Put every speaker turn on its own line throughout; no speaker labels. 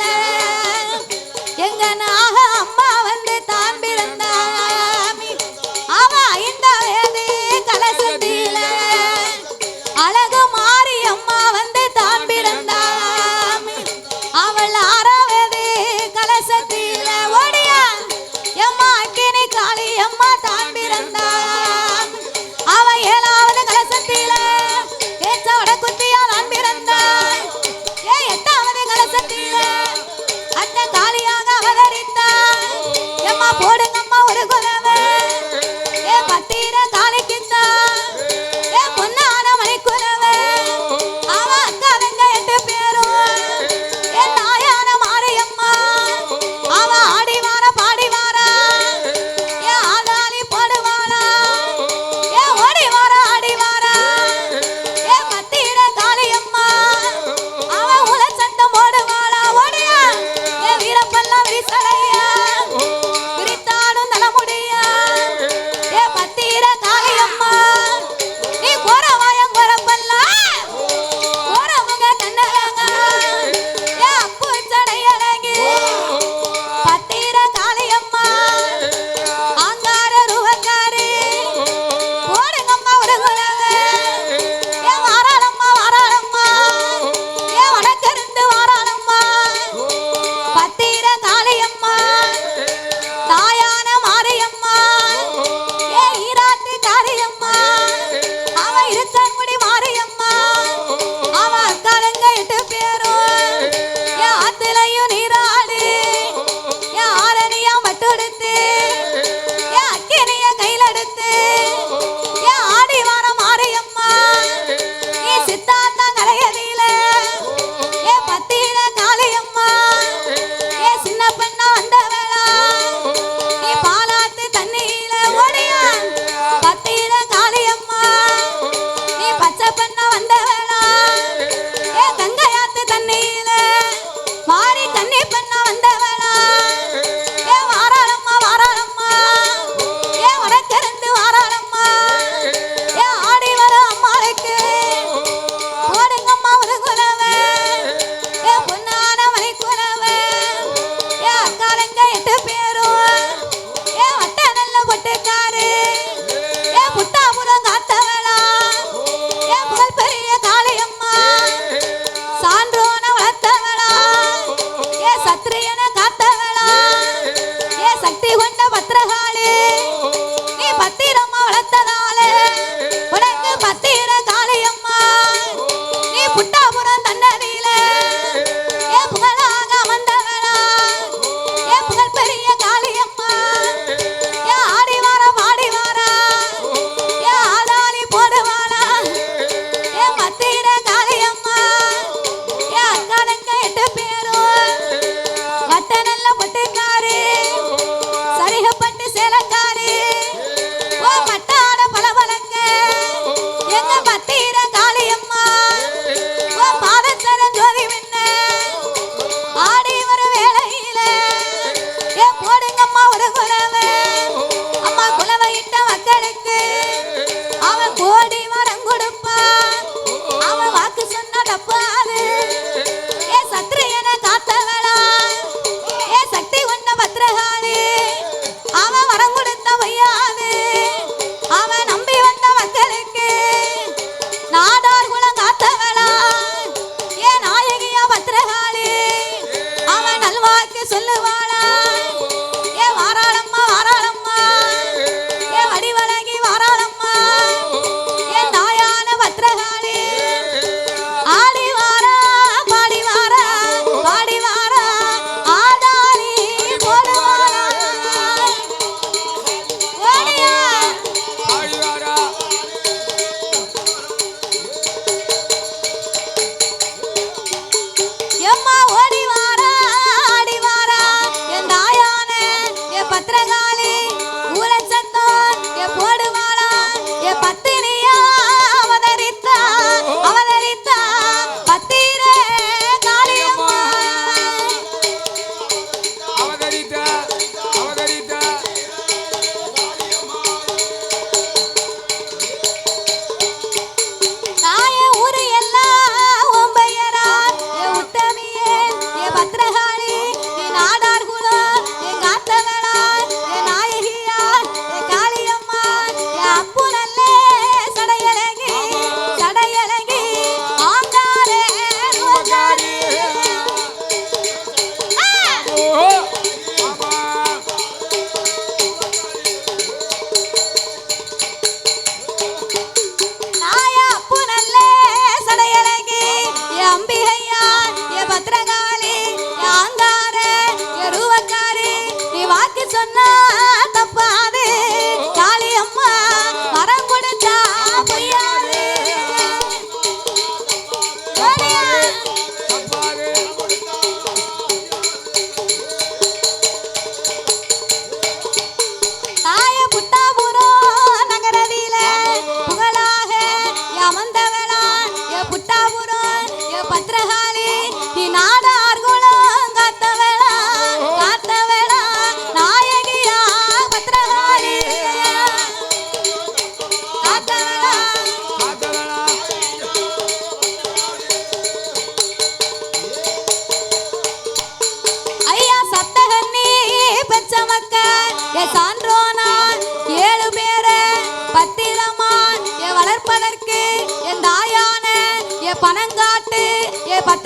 மேல பாருங்க எட்டு பேரும்? ஏ வட்ட நல்ல ஒட்டுக்காரு ஏ புட்டாபுரம் பெரிய காளையம்மா. சான்றோன வளர்த்தவளா. ஏ சத்திரியன காத்தவளா. ஏ சக்தி கொண்ட பத்திரகாளி. நீ பத்திரம்மா வளர்த்ததால உனக்கு பத்திர காளையம்மா. நீ புட்டாபுரம் தண்டனை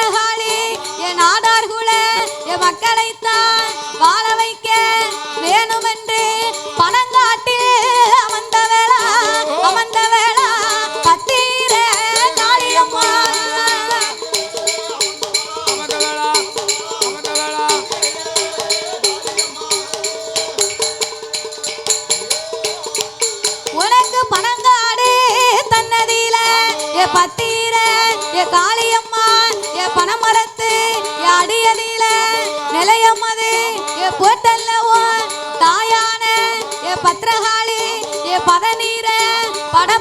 பத்திரகாளி என் ஆடார் குல என் மக்களைத்தான் வாழ வைக்க வேணுமென்று பணங்காட்டில் அமர்ந்த வேளா அமர்ந்த வேளா பத்திர காளியம்மா உனக்கு பணங்காடு தன்னதியில என் பத்திர என் கால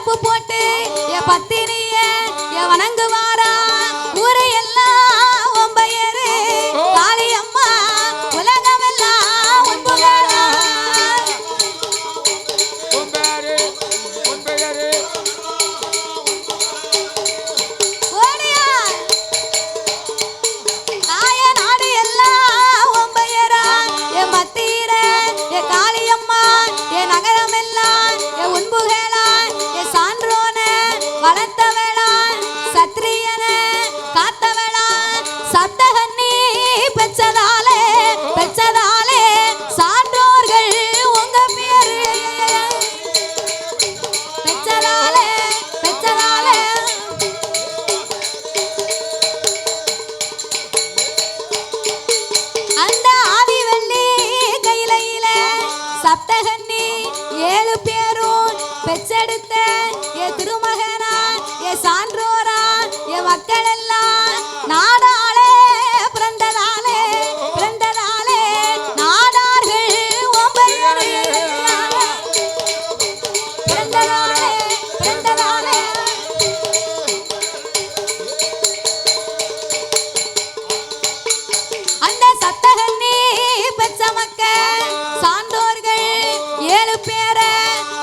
படப்பு போட்டு என் பத்தினிய என் வணங்குவா.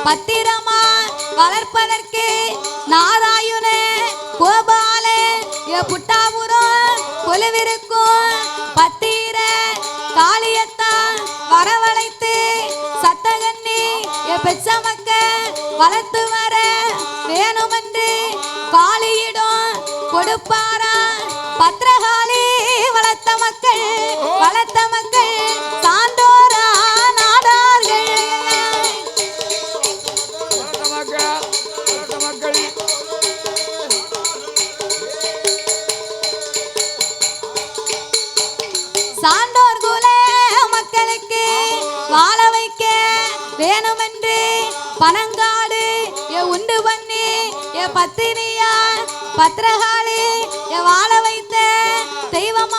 பத்திரமா வளர்ப்பதற்கு நாராயண கோபால புட்டாபுரம் கொலுவிருக்கும் பத்திர காளியத்தான் வரவழைத்து சத்தகன்னி எ பெற்ற மக்க வளர்த்து வர வேணுமென்று சான்றோர் குல மக்களுக்கு வாழ வைக்க வேணுமென்று பனங்காடு ஏ உண்டு பண்ணி ஏ பத்தினியா பத்திரகாளி ஏ வாழ வைத்த தெய்வம்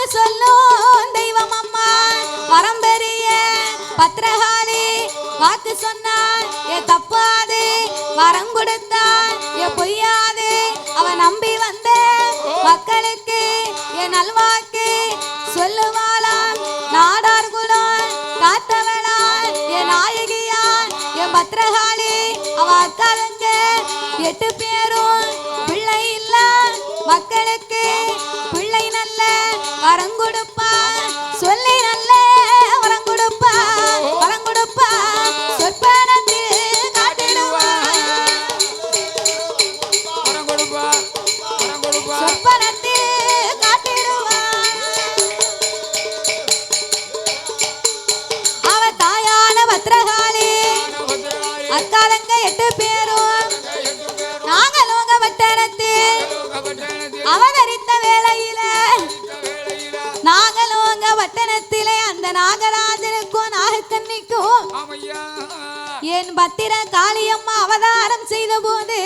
அவ சொல்லும் தெய்வம் அம்மா. வரம் பெரிய பத்திரகாளி வாக்கு சொன்னால் ஏ தப்பாது வரம் கொடுத்தால் ஏ பொய்யாது அவ நம்பி வந்த மக்களுக்கு ஏ நல்வாக்கு சொல்லுவாளாம் நாடார் குலம் காத்தவளா ஏ நாயகியா ஏ பத்திரகாளி அவ அக்காளுக்கு எட்டு பேரும் பிள்ளை இல்ல மக்களுக்கு வரம் பத்திர காளியம்மா அவதாரம் செய்த போது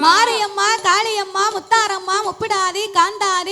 மாரியம்மா காளியம்மா முத்தாரம்மா முப்பிடாதி கனக